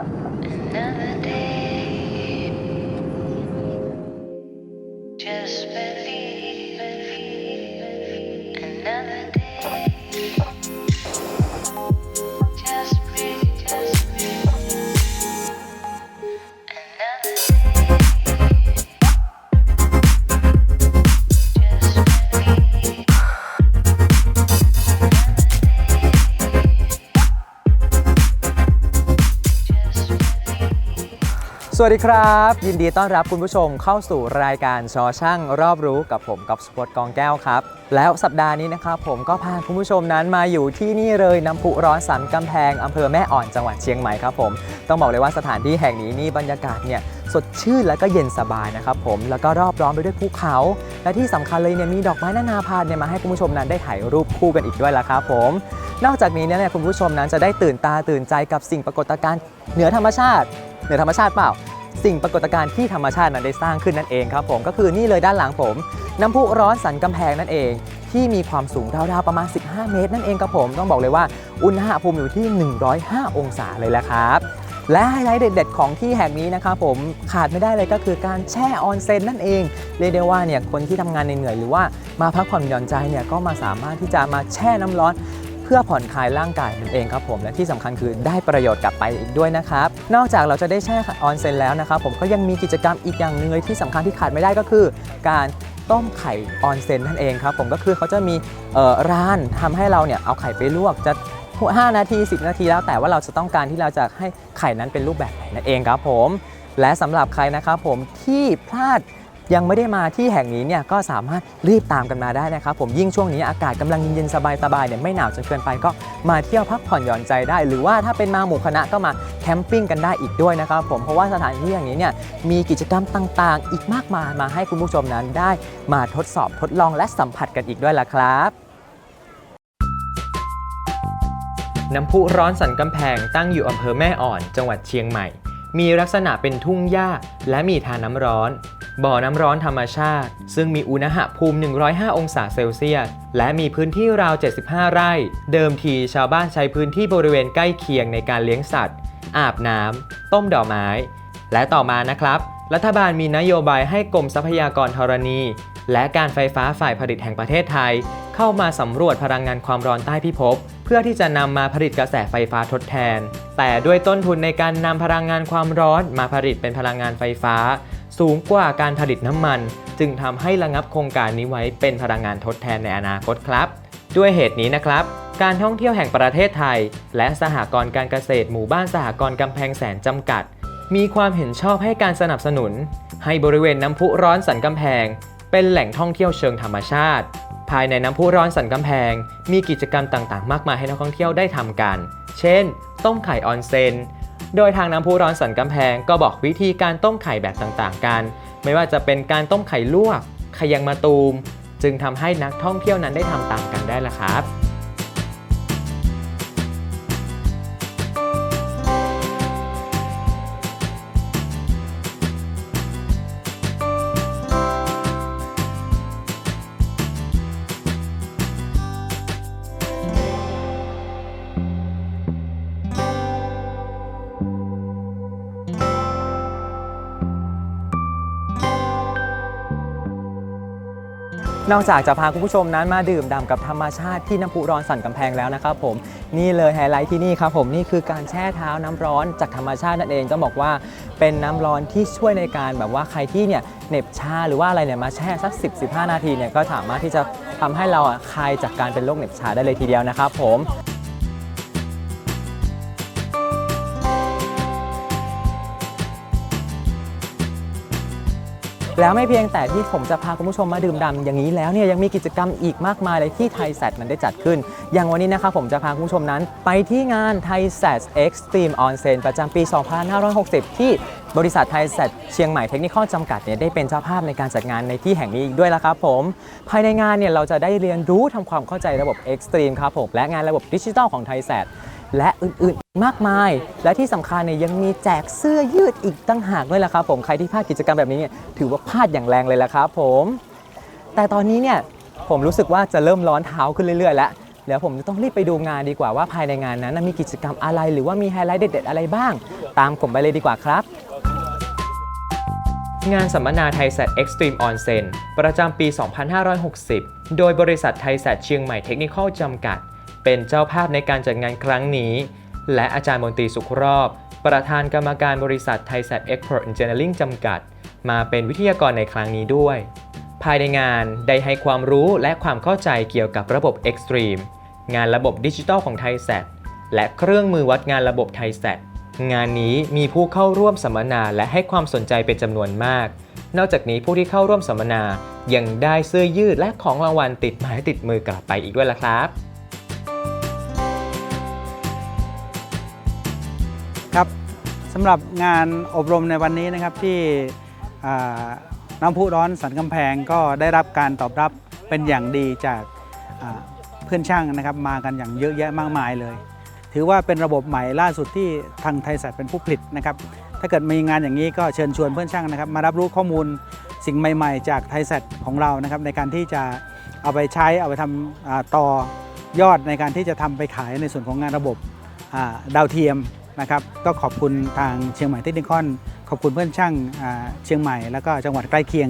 Gracias. สวัสดีครับ ยินดีต้อนรับคุณผู้ชมเข้าสู่รายการชอช่างรอบรู้กับผมกับสปอตกองแก้วครับ แล้วสัปดาห์นี้นะครับผมก็พาคุณผู้ชมนั้นมาอยู่ที่นี่เลยน้ำพุร้อนสันกำแพงอำเภอแม่อ่อนจังหวัดเชียงใหม่ครับผมต้องบอกเลยว่าสถานที่แห่งนี้นี่บรรยากาศเนี่ยสดชื่นและก็เย็นสบายนะครับผมแล้วก็รอบล้อมไปด้วยภูเขา และที่สำคัญเลยเนี่ยมีดอกไม้นานาพันธุ์เนี่ยมาให้คุณผู้ชมนั้นได้ถ่ายรูปคู่กันอีกด้วยละครับผมนอกจากนี้เนี่ยคุณผู้ชมนั้นจะได้ตื่นตาตื่นใจกับสิ่งปรากฏการณ์เหนือธรรมชาติเหนือธรรมชาติเปล่า สิ่งปรากฏการณ์ที่ธรรมชาตินั้นได้สร้างขึ้นนั่นเองครับผมก็คือนี่เลยด้านหลังผม น้ำพุร้อนสันกำแพงนั่นเอง ที่มีความสูงราวๆประมาณ 15 เมตร นั่นเองครับผมต้องบอกเลยว่าอุณหภูมิอยู่ที่ 105 องศาเลยแหละครับและไฮไลท์เด็ดๆ ของที่แห่งนี้นะครับผมขาดไม่ได้เลยก็คือการแช่ออนเซ็นนั่นเองเรียกได้ว่าเนี่ยคนที่ทำงานเหนื่อยหรือว่ามาพักผ่อนหย่อนใจเนี่ยก็มาสามารถที่จะมาแช่น้ำร้อน พื่อผ่อนคลายร่างกายนั่นเองครับผมและที่สำคัญคือได้ประโยชน์กลับไปอีกด้วยนะครับนอกจากเราจะได้แช่ออนเซ็นแล้วนะครับผมก็ยังมีกิจกรรมอีกอย่างหนึ่งเลยที่สำคัญที่ขาดไม่ได้ก็คือ การต้มไข่ออนเซ็นนั่นเองครับผมก็คือเขาจะมีร้านทำให้เราเนี่ยเอาไข่ไปลวกจะ5นาที 10 นาทีแล้วแต่ว่าเราจะต้องการที่เราจะให้ไข่นั้นเป็นรูปแบบไหนนั่นเองครับผม และสำหรับใครนะครับผมที่พลาด ยังไม่ได้มาที่แห่งนี้เนี่ยก็สามารถรีบตามกันมาได้นะครับ ผมยิ่งช่วงนี้อากาศกำลังเย็นๆสบายๆเนี่ยไม่หนาวจนเกินไปก็มาเที่ยวพักผ่อนหย่อนใจได้ หรือว่าถ้าเป็นมาหมู่คณะก็มาแคมปิ้งกันได้อีกด้วยนะครับผมเพราะว่าสถานที่อย่างนี้เนี่ยมีกิจกรรมต่างๆ อีกมากมายมาให้คุณผู้ชมนั้นได้ มาทดสอบทดลองและสัมผัสกันอีกด้วยล่ะครับน้ำพุร้อนสันกำแพงตั้งอยู่อำเภอแม่อ่อน จังหวัดเชียงใหม่ มีลักษณะเป็นทุ่งหญ้าและมีทาน้ำร้อน บ่อน้ำร้อนธรรมชาติ ซึ่งมีอุณหภูมิ 105 องศาเซลเซียส และมีพื้นที่ราว 75 ไร่ เดิมทีชาวบ้านใช้พื้นที่บริเวณใกล้เคียงในการเลี้ยงสัตว์ อาบน้ำ ต้มดอกไม้ และต่อมานะครับ รัฐบาลมีนโยบายให้กรมทรัพยากรธรณี และการไฟฟ้าฝ่ายผลิตแห่งประเทศไทย เข้ามาสำรวจพลังงานความร้อนใต้พิภพเพื่อที่จะนำมาผลิตกระแสไฟฟ้าทดแทน แต่ด้วยต้นทุนในการนำพลังงานความร้อนมาผลิตเป็นพลังงานไฟฟ้า สูงกว่าการผลิตน้ำมัน จึงทำให้ระงับโครงการนี้ไว้เป็นพลังงานทดแทนในอนาคตครับ ด้วยเหตุนี้นะครับ การท่องเที่ยวแห่งประเทศไทย และสหกรณ์การเกษตรหมู่บ้านสหกรณ์กำแพงแสนจำกัด มีความเห็นชอบให้การสนับสนุน ให้บริเวณน้ำพุร้อนสันกำแพง เป็นแหล่งท่องเที่ยวเชิงธรรมชาติ ภายในน้ำพุร้อนสันกำแพง มีกิจกรรมต่างๆ มากมายให้นักท่องเที่ยวได้ทำกัน เช่น ต้มไข่ออนเซน โดยทางน้ำพุร้อนสันกำแพงก็บอกวิธีการต้มไข่แบบต่างๆ กัน ไม่ว่าจะเป็นการต้มไข่ลวก ไข่ยังมาตูม จึงทำให้นักท่องเที่ยวนั้นได้ทำตามกันได้ละครับ นอกจากจะพาคุณผู้ชมนั้นมาดื่มด่ำกับธรรมชาติที่น้ำพุร้อนสั่นกำแพงแล้วนะครับผมนี่เลยไฮไลท์ที่นี่ครับผมนี่คือการแช่เท้าน้ำร้อนจากธรรมชาตินั่นเองต้องบอกว่าเป็นน้ำร้อนที่ช่วยในการแบบว่าใครที่เนี่ยเหน็บชาหรือว่าอะไรเนี่ยมาแช่สัก 10-15 นาทีเนี่ยก็สามารถที่จะทำให้เราคลายจากการเป็นโรคเหน็บชาได้เลยทีเดียวนะครับผม แล้วไม่เพียงแต่ที่ผมจะพาคุณผู้ชมมาดื่มด่ำอย่างนี้แล้วเนี่ยยังมีกิจกรรมอีกมากมายเลยที่ไทยแซดนั้นได้จัดขึ้น อย่างวันนี้นะครับผมจะพาคุณผู้ชมนั้น ไปที่งานไทยแซดเอ็กซ์ตรีมออนเซนประจำปี 2560 ที่บริษัทไทยแซดเชียงใหม่เทคนิคอจำกัดเนี่ยได้เป็นเจ้าภาพในการจัดงานในที่แห่งนี้อีกด้วยละครับผม ภายในงานเนี่ยเราจะได้เรียนรู้ทำความเข้าใจระบบ Extreme ครับผมและงานระบบดิจิทัลของไทยแซด และอื่นๆอีกมากมาย และที่สำคัญเนี่ยยังมีแจกเสื้อยืดอีกตั้งหากด้วยล่ะครับผมใครที่พลาดกิจกรรมแบบนี้เนี่ยถือว่าพลาดอย่างแรงเลยล่ะครับผมแต่ตอนนี้เนี่ยผมรู้สึกว่าจะเริ่มร้อนเท้าขึ้นเรื่อยๆ แล้วเดี๋ยวผมจะต้องรีบไปดูงานดีกว่าว่าภายในงานนั้นมีกิจกรรมอะไรหรือว่ามีไฮไลท์เด็ดๆอะไรบ้าง ตามผมไปเลยดีกว่าครับงานสัมมนาไทยแซดเอ็กซ์ตรีมออนเซนประจำปี 2560 โดยบริษัทไทยแซดเชียงใหม่เทคนิคอลจำกัด เป็นเจ้าภาพในการจัดงานครั้งนี้ และอาจารย์มนตรีสุขรอบ ประธานกรรมการบริษัทไทยแซดเอ็กพอร์ตเจเนอริงจำกัด มาเป็นวิทยากรในครั้งนี้ด้วย ภายในงานได้ให้ความรู้และความเข้าใจเกี่ยวกับระบบ Extreme งานระบบดิจิทัลของไทยแซดและเครื่องมือวัดงานระบบไทยแซดงานนี้มีผู้เข้าร่วมสัมมนาและให้ความสนใจเป็นจำนวนมาก นอกจากนี้ผู้ที่เข้าร่วมสัมมนายังได้เสื้อยืดและของรางวัลติดไม้ติดมือกลับไปอีกด้วยล่ะครับำหรับงานอบรมในวันนี้นะครับที่น้ำพุร้อนสันกำแพงก็ได้รับการตอบรับเป็นอย่างดีจากเพื่อนช่างนะครับมากันอย่างเยอะแยะมากมายเลย ถือว่าเป็นระบบใหม่ล่าสุดที่ทางไทยสัตเป็นผู้ผลิตนะครับถ้าเกิดมีงานอย่างนี้ก็เชิญชวนเพื่อนช่างนะครับ มารับรู้ข้อมูลสิ่งใหม่ ๆ จากไทยสัตของเรานะครับในการที่จะเอาไปใช้เอาไปทำอ่าต่อยอดในการที่จะทำไปขายในส่วนของงานระบบดาวเทียม นะครับก็ขอบคุณทางเชียงใหม่เทคนิคอนขอบคุณเพื่อนช่างเชียงใหม่ แล้วก็จังหวัดใกล้เคียง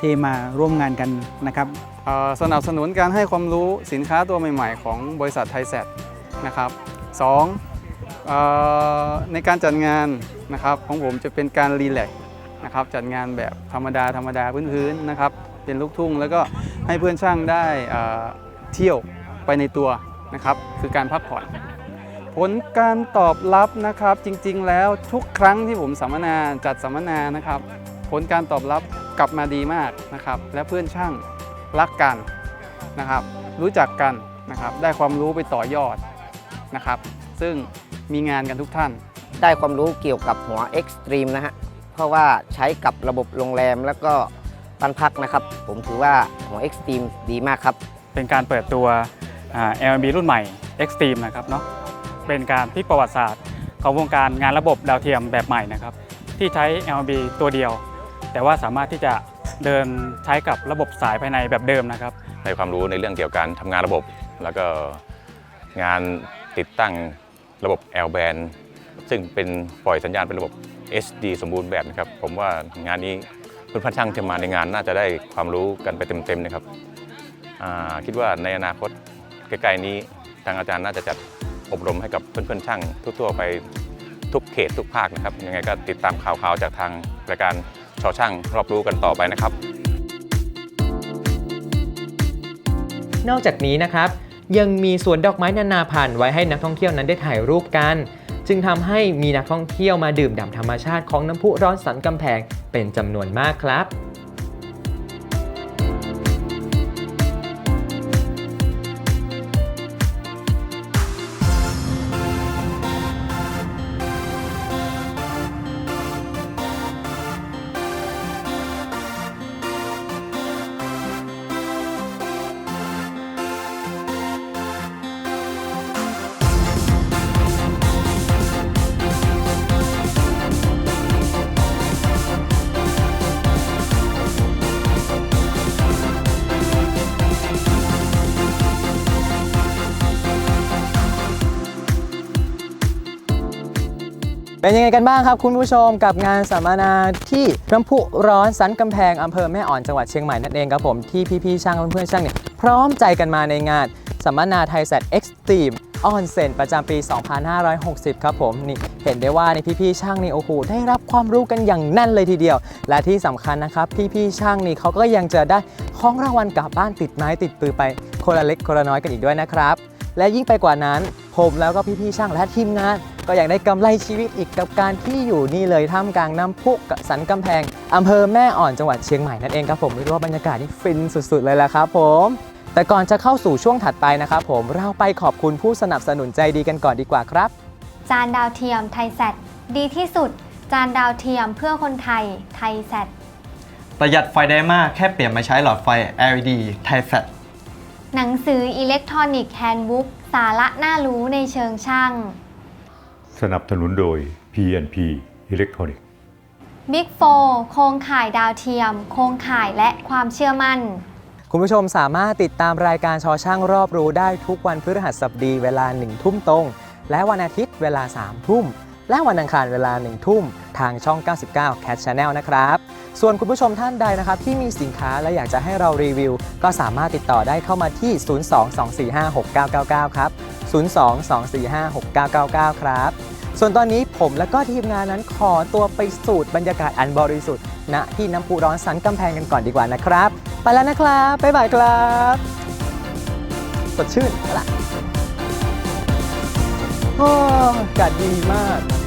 ที่มาร่วมงานกันนะครับสนับสนุนการให้ความรู้สินค้าตัวใหม่ๆ ของบริษัทไทยแซดนะครับสองในการจัดงานนะครับของผมจะเป็นการรีแลกนะครับจัดงานแบบธรรมดาธรรมดาพื้นๆนะครับเป็นลูกทุ่งแล้วก็ให้เพื่อนช่างได้เที่ยวไปในตัวนะครับคือการพักผ่อน ผลการตอบรับนะครับจริงๆ แล้วทุกครั้งที่ผมสัมมนาจัดสัมมนานะครับ ผลการตอบรับกลับมาดีมากนะครับ และเพื่อนช่างรักกันนะครับ รู้จักกันนะครับ ได้ความรู้ไปต่อยอดนะครับ ซึ่งมีงานกันทุกท่าน ได้ความรู้เกี่ยวกับหัว Extreme นะฮะเพราะว่าใช้กับระบบโรงแรมแล้วก็บ้านพักนะครับ ผมถือว่าหัว Extreme ดีมากครับ เป็นการเปิดตัวอ่า LMB รุ่นใหม่ Extreme นะครับเนาะ เป็นการพลิกประวัติศาสตร์ ของวงการงานระบบดาวเทียมแบบใหม่นะครับ ที่ใช้ LB ตัวเดียว แต่ว่าสามารถที่จะเดินใช้กับระบบสายภายในแบบเดิมนะครับให้ความรู้ในเรื่องเกี่ยวกับการทำงานระบบ แล้วก็งานติดตั้งระบบ L band ซึ่งเป็นปล่อยสัญญาณเป็นระบบ HD สมบูรณ์แบบนะครับ ผมว่างานนี้เพื่อนๆช่างที่มาในงานน่าจะได้ความรู้กันไปเต็มๆนะครับคิดว่าในอนาคตใกล้ๆนี้ทางอาจารย์น่าจะจัด อบรมให้กับเพื่อนๆช่างทั่วๆไปทุกเขตทุกภาคนะครับ ยังไงก็ติดตามข่าวๆจากทางรายการชอช่างรอบรู้กันต่อไปนะครับ นอกจากนี้นะครับ ยังมีสวนดอกไม้นานาพันธุ์ไว้ให้นักท่องเที่ยวนั้นได้ถ่ายรูปกัน จึงทำให้มีนักท่องเที่ยวมาดื่มด่ำธรรมชาติของน้ำพุร้อนสันกำแพงเป็นจำนวนมากครับ เป็นยังไงกันบ้างครับคุณผู้ชมกับงานสัมมนาที่น้ำพุร้อนสันกำแพงอำเภอแม่อ่อนจังหวัดเชียงใหม่นั่นเองครับผมที่พี่ๆช่างเพื่อนๆช่างเนี่ยพร้อมใจกันมาในงานสัมมนาไทยแซดเอ็กซ์ตรีมออนเซนประจำปี 2560 ครับผมนี่เห็นได้ว่าในพี่ๆช่างนี่โอ้โหได้รับความรู้กันอย่างแน่นเลยทีเดียว และที่สำคัญนะครับ พี่ๆช่างนี่เขาก็ยังจะได้ของรางวัลกลับบ้านติดไม้ติดปือไปคนละเล็กคนละน้อยกันอีกด้วยนะครับ และยิ่งไปกว่านั้นผมแล้วก็พี่ๆช่างและทีมงาน ก็อยากได้กำไรชีวิตอีกกับการที่อยู่นี่เลยท่ามกลางน้ำพุกับสันกำแพงอำเภอแม่อ่อนจังหวัดเชียงใหม่นั่นเองครับผมไม่รู้ว่าบรรยากาศนี่ฟินสุด ๆ เลยแหละครับผมแต่ก่อนจะเข้าสู่ช่วงถัดไปนะครับผมเราไปขอบคุณผู้สนับสนุนใจดีกันก่อนดีกว่าครับ จานดาวเทียมไทยแซดดีที่สุด จานดาวเทียมเพื่อคนไทยไทยแซดประหยัดไฟได้มากแค่เปลี่ยนมาใช้หลอดไฟ LED ไทแฟหนังสืออิเล็กทรอนิกส์แฮนด์บุ๊กสาระน่ารู้ในเชิงช่าง สนับสนุนโดย PNP Electronic Big 4โครงข่ายดาวเทียม โครงข่ายและความเชื่อมั่น คุณผู้ชมสามารถติดตามรายการชอช่างรอบรู้ได้ทุกวันพฤหัสบดีเวลา1ทุ่มตรง และวันอาทิตย์เวลา3ทุ่ม และวันอังคารเวลา1ทุ่ม ทางช่อง 99 Cat Channel นะครับ ส่วนคุณผู้ชมท่านใดนะครับที่มีสินค้าและอยากจะให้เรารีวิว ก็สามารถติดต่อได้เข้ามาที่ 022456999 ครับ 022456999 ครับ ส่วนตอนนี้ผมและก็ทีมงานนั้นขอตัวไปสูดบรรยากาศอันบริสุทธิ์ณที่น้ำพุร้อนสันกำแพงกันก่อนดีกว่านะครับ ไปแล้วนะครับ บ๊ายบายครับสดชื่นละโอ้อากาศดีมาก